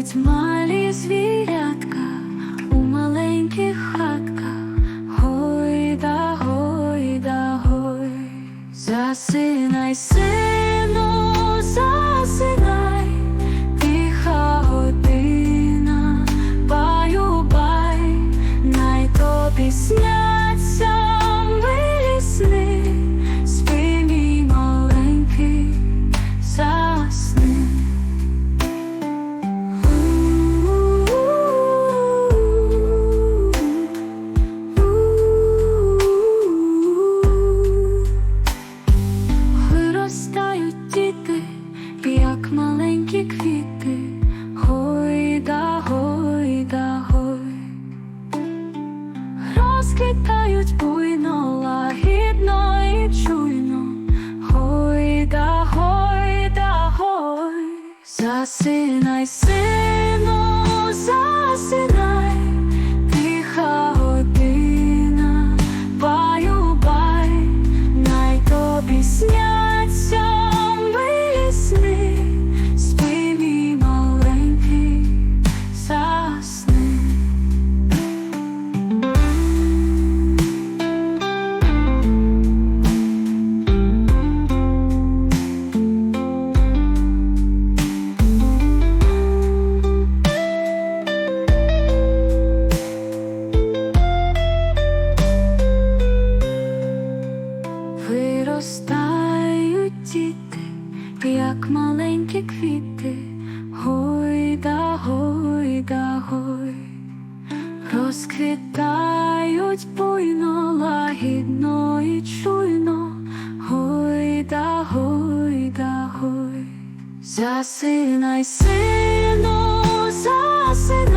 сплять малі звірятка у маленьких хатках, гой да гой да гой, засинай си. розквітають буйно, лагідно і чуйно, Гойда, гойда, гой, засинай син. Виростають діти, як маленькі квіти, гойда, гойда, гой, розквітають буйно, лагідно і чуйно, гойда, гойда, гой, засинай, сину, засинай.